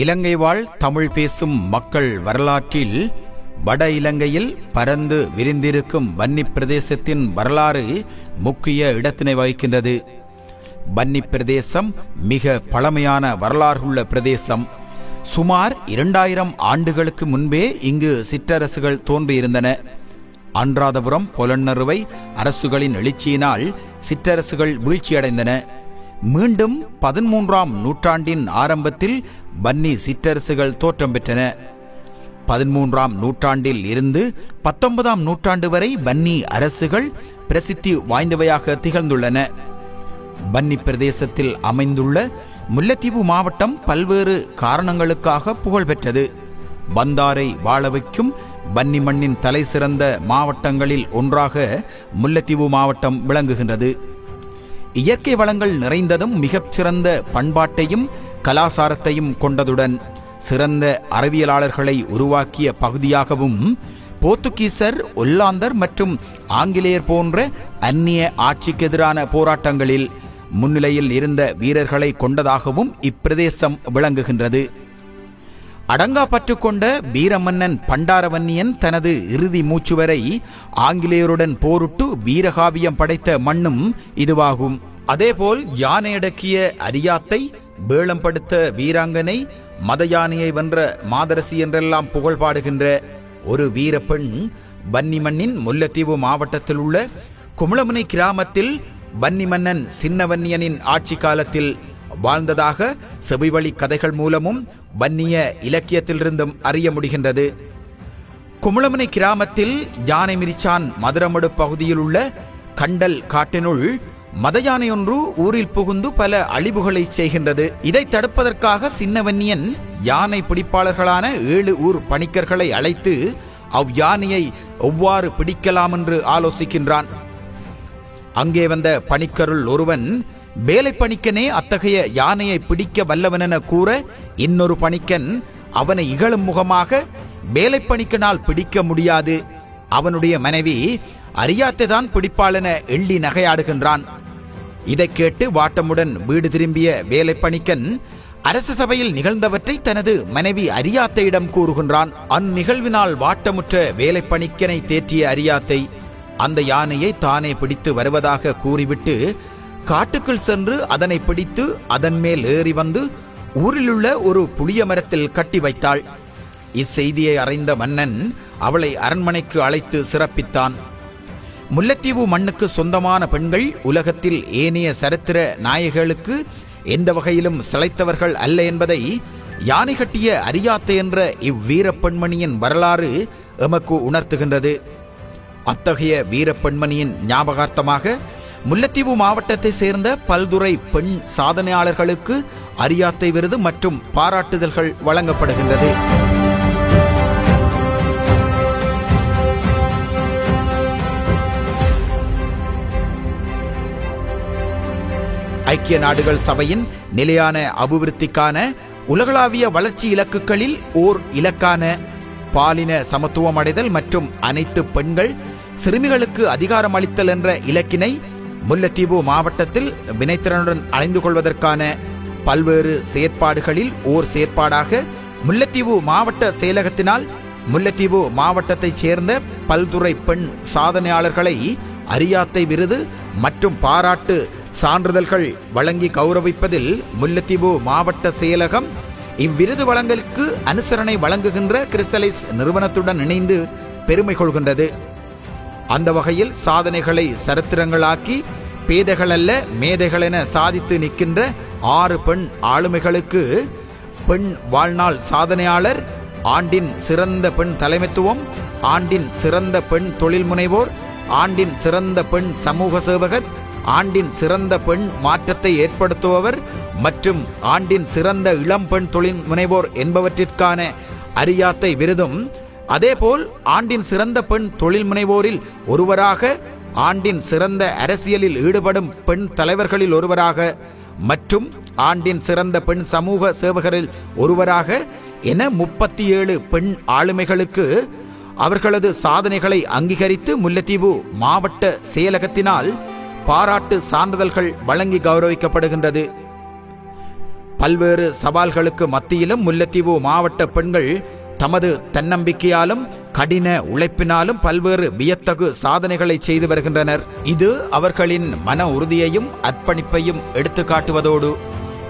இலங்கை வாழ் தமிழ் பேசும் மக்கள் வரலாற்றில் வட இலங்கையில் பரந்து விரிந்திருக்கும் வன்னி பிரதேசத்தின் வரலாறு முக்கிய இடத்தினை வகிக்கின்றது. வன்னி பிரதேசம் மிக பழமையான வரலாறுள்ள பிரதேசம். சுமார் இரண்டாயிரம் ஆண்டுகளுக்கு முன்பே இங்கு சிற்றரசுகள் தோன்றியிருந்தன. அன்றாதபுரம் பொலன்னறுவை அரசுகளின் எழுச்சியினால் சிற்றரசுகள் வீழ்ச்சியடைந்தன. மீண்டும் பதிமூன்றாம் நூற்றாண்டின் ஆரம்பத்தில் பன்னி சிற்றரசுகள் தோற்றம் பெற்றன. பதிமூன்றாம் நூற்றாண்டில் இருந்து பத்தொன்பதாம் நூற்றாண்டு வரை பன்னி அரசுகள் பிரசித்தி வாய்ந்தவையாக திகழ்ந்துள்ளன. பன்னி பிரதேசத்தில் அமைந்துள்ள முல்லைத்தீவு மாவட்டம் பல்வேறு காரணங்களுக்காக புகழ்பெற்றது பந்தாரை வாழ வைக்கும் பன்னி மண்ணின் தலை சிறந்த மாவட்டங்களில் ஒன்றாக முல்லைத்தீவு மாவட்டம் விளங்குகின்றது. இயற்கை வளங்கள் நிறைந்ததும் மிகச்சிறந்த பண்பாட்டையும் கலாசாரத்தையும் கொண்டதுடன் சிறந்த அறிவியலாளர்களை உருவாக்கிய பகுதியாகவும் போர்த்துகீசர் ஒல்லாந்தர் மற்றும் ஆங்கிலேயர் போன்ற அந்நிய ஆட்சிக்கு எதிரான போராட்டங்களில் முன்னிலையில் இருந்த வீரர்களை கொண்டதாகவும் இப்பிரதேசம் விளங்குகின்றது. அடங்கா பற்றுக்கொண்ட வீரமன்னன் பண்டாரவன்னியன் தனது இறுதி மூச்சு வரை ஆங்கிலேயருடன் போரிட்டு வீரகாவியம் படைத்த மண்ணும் இதுவாகும். அதேபோல் யானையடக்கிய அரியாத்தை வேளம்படுத்த வீராங்கனை மத யானையை வென்ற மாதரசி என்றெல்லாம் புகழ் பாடுகின்ற ஒரு வீரப்பெண் வன்னிமண்ணின் முல்லைத்தீவு மாவட்டத்தில் உள்ள குமுளமுனை கிராமத்தில் வன்னிமன்னன் சின்னவன்னியனின் ஆட்சி காலத்தில் வாழ்ந்ததாக செவிவழி கதைகள் மூலமும் வன்னிய இலக்கியத்திலிருந்தும் அறிய முடிகின்றது. குமளமுனை கிராமத்தில் யானை மிரிச்சான் மதுரமடு பகுதியில் உள்ள கண்டல் காட்டினுள் மத யானை ஒன்று ஊரில் புகுந்து பல அழிவுகளை செய்கின்றது. இதை தடுப்பதற்காக சின்னவன்னியன் யானை பிடிப்பாளர்களான ஏழு ஊர் பணிக்கர்களை அழைத்து அவ் யானையை எவ்வாறு பிடிக்கலாம் என்று ஆலோசிக்கின்றான். அங்கே வந்த பணிக்கருள் ஒருவன் வேலை பணிக்கனே அத்தகைய யானையை பிடிக்க வல்லவனென கூற இன்னொரு பணிக்கன் அவனை இகழும் முகமாக வேலை பணிக்கனால் பிடிக்க முடியாது. அவனுடைய மனைவி அறியாத்தேதான் பிடிப்பாளென எள்ளி நகையாடுகின்றான். இதைக் கேட்டு வாட்டமுடன் வீடு திரும்பிய வேலைப்பணிக்கன் அரச சபையில் நிகழ்ந்தவற்றை தனது மனைவி அரியாத்தையிடம் கூறுகின்றான். அந்நிகழ்வினால் வாட்டமுற்ற வேலைப்பணிக்கனை தேற்றிய அரியாத்தை அந்த யானையை தானே பிடித்து வருவதாக கூறிவிட்டு காட்டுக்குள் சென்று அதனை பிடித்து அதன் மேல் ஏறி வந்து ஊரிலுள்ள ஒரு புளிய மரத்தில் கட்டி வைத்தாள். இச்செய்தியை அறிந்த மன்னன் அவளை அரண்மனைக்கு அழைத்து சிறப்பித்தான். முல்லைத்தீவு மண்ணுக்கு சொந்தமான பெண்கள் உலகத்தில் ஏனைய சரித்திர நாயகளுக்கு எந்த வகையிலும் சிலைத்தவர்கள் அல்ல என்பதை யானை கட்டிய அரியாத்தை என்ற இவ்வீரப்பெண்மணியின் வரலாறு எமக்கு உணர்த்துகின்றது. அத்தகைய வீரப்பெண்மணியின் ஞாபகார்த்தமாக முல்லைத்தீவு மாவட்டத்தை சேர்ந்த பல்துறை பெண் சாதனையாளர்களுக்கு அரியாத்தை விருது மற்றும் பாராட்டுதல்கள் வழங்கப்படுகின்றது. ஐக்கிய நாடுகள் சபையின் நிலையான அபிவிருத்திக்கான உலகளாவிய வளர்ச்சி இலக்குகளில் ஓர் இலக்கான பாலின சமத்துவம் அடைதல் மற்றும் அனைத்து பெண்கள் சிறுமிகளுக்கு அதிகாரம் அளித்தல் என்ற இலக்கினை முல்லைத்தீவு மாவட்டத்தில் வினைத்திறனுடன் அணைந்து கொள்வதற்கான பல்வேறு செயற்பாடுகளில் ஓர் செயற்பாடாக முல்லைத்தீவு மாவட்ட செயலகத்தினால் முல்லைத்தீவு மாவட்டத்தைச் சேர்ந்த பல்துறை பெண் சாதனையாளர்களை அரியாத்தை விருது மற்றும் பாராட்டு சான்றிதழ்கள் வழங்கி கௌரவிப்பதில் முல்லைத்தீவு மாவட்ட செயலகம் இவ்விருது வழங்கலுக்கு அனுசரணை வழங்குகின்ற கிறிஸ்டலைஸ் நிறுவனத்துடன் இணைந்து பெருமை கொள்கின்றது. அந்த வகையில் சாதனைகளை சரித்திரங்களாக்கி பேதைகள் அல்ல மேதைகள் என சாதித்து நிற்கின்ற ஆறு பெண் ஆளுமைகளுக்கு பெண் வாழ்நாள் சாதனையாளர் ஆண்டின் சிறந்த பெண் தலைமைத்துவம் ஆண்டின் சிறந்த பெண் தொழில் முனைவோர் ஆண்டின் சிறந்த பெண் சமூக சேவகர் ஆண்டின் சிறந்த பெண் மாற்றத்தை ஏற்படுத்துபவர் மற்றும் ஆண்டின் சிறந்த இளம் பெண் தொழில் முனைவோர் என்பவற்றிற்கான அரியாத்தை விருதும். அதேபோல் ஆண்டின் சிறந்த பெண் தொழில் முனைவோரில் ஒருவராக ஆண்டின் சிறந்த அரசியலில் ஈடுபடும் பெண் தலைவர்களில் ஒருவராக மற்றும் ஆண்டின் சிறந்த பெண் சமூக சேவகரில் ஒருவராக என முப்பத்தி ஏழு பெண் ஆளுமைகளுக்கு அவர்களது சாதனைகளை அங்கீகரித்து முல்லைத்தீவு மாவட்ட செயலகத்தினால் பாராட்டு சான்றிதழ்கள் வழங்கி கௌரவிக்கப்படுகின்றது. பல்வேறு சவால்களுக்கு மத்தியிலும் முல்லைத்தீவு மாவட்ட பெண்கள் தமது தன்னம்பிக்கையாலும் கடின உழைப்பினாலும் பல்வேறு வியத்தகு சாதனைகளை செய்து வருகின்றனர். இது அவர்களின் மன உறுதியையும் அர்ப்பணிப்பையும் எடுத்துக்காட்டுவதோடு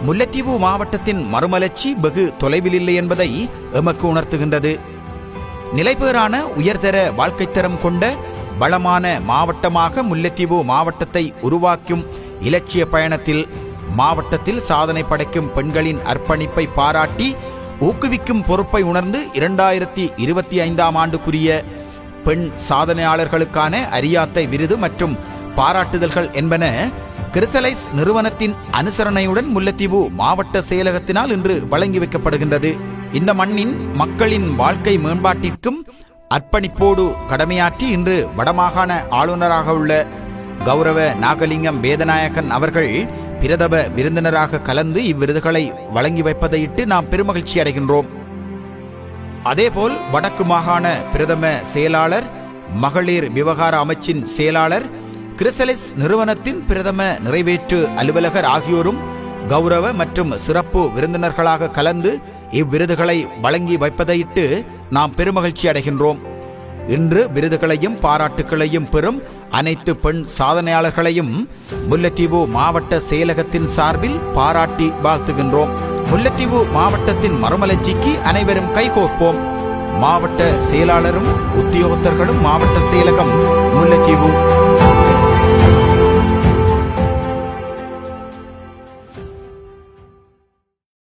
முல்லைத்தீவு மாவட்டத்தின் மறுமலர்ச்சி வெகு தொலைவில் இல்லை என்பதை எமக்கு உணர்த்துகின்றது. நிலைபேறான உயர்தர வாழ்க்கைத்தரம் கொண்ட வளமான மாவட்டமாக முல்லைத்தீவு மாவட்டத்தை உருவாக்கும் இலட்சிய பயணத்தில் மாவட்டத்தில் சாதனை படைக்கும் பெண்களின் அர்ப்பணிப்பை பாராட்டி ஊக்குவிக்கும் பொறுப்பை உணர்ந்து இரண்டாயிரத்தி இருபத்தி ஐந்தாம் ஆண்டுக்குரிய பெண் சாதனையாளர்களுக்கான அரியாத்தை விருது மற்றும் பாராட்டுதல்கள் என்பன கிறிசலைஸ் நிறுவனத்தின் அனுசரணையுடன் முல்லைத்தீவு மாவட்ட செயலகத்தினால் இன்று வழங்கி வைக்கப்படுகின்றது. இந்த மண்ணின் மக்களின் வாழ்க்கை மேம்பாட்டிற்கும் அர்ப்பணிப்போடு கடமையாற்றி இன்று வடமாகாண ஆளுநராக உள்ள கௌரவ நாகலிங்கம் வேதநாயகன் அவர்கள் பிரதம விருந்தினராக கலந்து இவ்விருதுகளை வழங்கி வைப்பதையிட்டு நாம் பெருமகிழ்ச்சி அடைகின்றோம். அதேபோல் வடக்கு மாகாண பிரதம செயலாளர் மகளிர் விவகார அமைச்சின் செயலாளர் கிறிசலிஸ் நிறுவனத்தின் பிரதம நிறைவேற்று அலுவலகர் ஆகியோரும் கௌரவ மற்றும் சிறப்பு விருந்தினர்களாக கலந்து இவ்விருதுகளை வழங்கி வைப்பதையிட்டு நாம் பெருமகிழ்ச்சி அடைகின்றோம். இன்று விருதுகளையும் பாராட்டுகளையும் பெறும் அனைத்து பெண் சாதனையாளர்களையும் முல்லைத்தீவு மாவட்ட செயலகத்தின் சார்பில் பாராட்டி வாழ்த்துகின்றோம். முல்லைத்தீவு மாவட்டத்தின் மறுமலர்ச்சிக்கு அனைவரும் கைகோர்ப்போம். மாவட்ட செயலாளரும் உத்தியோகத்தர்களும் மாவட்ட செயலகம் முல்லைத்தீவு.